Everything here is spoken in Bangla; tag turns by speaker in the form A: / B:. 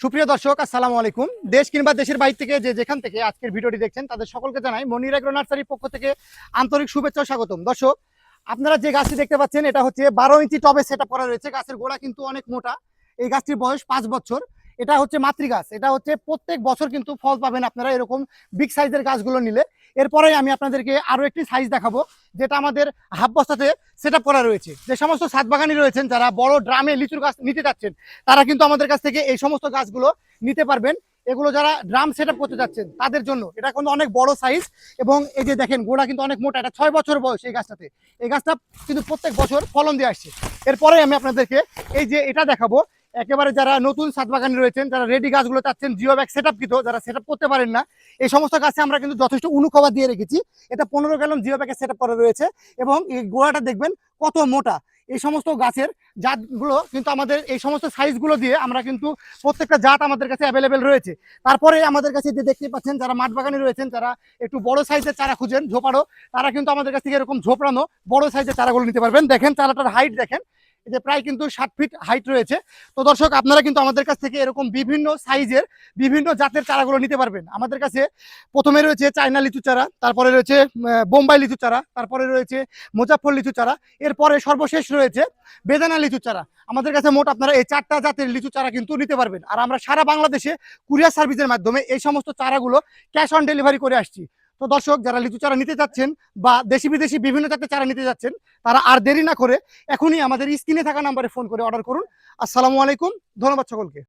A: সুপ্রিয় দর্শক, আসসালামু আলাইকুম। দেশ কিংবা দেশের বাইরে থেকে যে যেখান থেকে আজকের ভিডিওটি দেখছেন, তাদের সকলকে জানাই মনির এগ্রো নার্সারির পক্ষ থেকে আন্তরিক শুভেচ্ছা স্বাগতম। দর্শক, আপনারা যে গাছটি দেখতে পাচ্ছেন, এটা হচ্ছে বারো ইঞ্চি টবে সেট করা রয়েছে। গাছের গোড়া কিন্তু অনেক মোটা। এই গাছটির বয়স পাঁচ বছর। এটা হচ্ছে মাতৃগাছ। এটা হচ্ছে প্রত্যেক বছর কিন্তু ফল পাবেন আপনারা এরকম বিগ সাইজের গাছগুলো নিলে। এরপরে আমি আপনাদেরকে আরও একটি সাইজ দেখাবো, যেটা আমাদের হাফ বস্তাতে সেট করা রয়েছে। যে সমস্ত সাত বাগানি রয়েছেন, যারা বড় ড্রামে লিচুর গাছ নিতে যাচ্ছেন, তারা কিন্তু আমাদের কাছ থেকে এই সমস্ত গাছগুলো নিতে পারবেন। এগুলো যারা ড্রাম সেট করতে যাচ্ছেন, তাদের জন্য এটা কিন্তু অনেক বড় সাইজ এবং এই যে দেখেন, গোড়া কিন্তু অনেক মোটা, এটা ছয় বছর বয়স এই গাছটাতে। এই গাছটা কিন্তু প্রত্যেক বছর ফলন দিয়ে আসছে। এরপরে আমি আপনাদেরকে এই যে এটা দেখাবো একেবারে যারা নতুন সাত বাগানি রয়েছেন, যারা রেডি গাছগুলো চাচ্ছেন জিও ব্যাগ সেট আপ যারা সেট করতে পারেন না, এই সমস্ত গাছে আমরা কিন্তু যথেষ্ট উনু দিয়ে রেখেছি। এটা পনেরো গ্যালন জিও ব্যাগে সেট করা রয়েছে এবং এই গোড়াটা দেখবেন কত মোটা। এই সমস্ত গাছের জাতগুলো কিন্তু আমাদের, এই সমস্ত সাইজগুলো দিয়ে আমরা কিন্তু প্রত্যেকটা জাত আমাদের কাছে অ্যাভেলেবেল রয়েছে। তারপরে আমাদের কাছে যে দেখতে পাচ্ছেন, যারা মাঠ বাগানে রয়েছেন, যারা একটু বড় সাইজের চারা খুঁজেন, ঝোপাড়ো, তারা কিন্তু আমাদের কাছ থেকে এরকম ঝোপড়ানো বড় সাইজের চারাগুলো নিতে পারবেন। দেখেন, চারাটার হাইট দেখেন যে প্রায় কিন্তু ষাট ফিট হাইট রয়েছে। তো দর্শক, আপনারা কিন্তু আমাদের কাছ থেকে এরকম বিভিন্ন সাইজের বিভিন্ন জাতের চারাগুলো নিতে পারবেন। আমাদের কাছে প্রথমে রয়েছে চায়না লিচু চারা, তারপরে রয়েছে বোম্বাই লিচু চারা, তারপরে রয়েছে মুজাফর লিচু চারা, এরপরে সর্বশেষ রয়েছে বেদানা লিচু চারা। আমাদের কাছে মোট আপনারা এই চারটা জাতের লিচু চারা কিন্তু নিতে পারবেন। আর আমরা সারা বাংলাদেশে কুরিয়ার সার্ভিসের মাধ্যমে এই সমস্ত চারাগুলো ক্যাশ অন ডেলিভারি করে আসছি। তো দর্শক, যারা লিচু চারা নিতে চাচ্ছেন বা দেশি বিদেশি বিভিন্ন জাতের চারা নিতে যাচ্ছেন, তারা আর দেরি না করে এখনই আমাদের স্ক্রিনে থাকা নাম্বারে ফোন করে অর্ডার করুন। আসসালামু আলাইকুম, ধন্যবাদ সকলকে।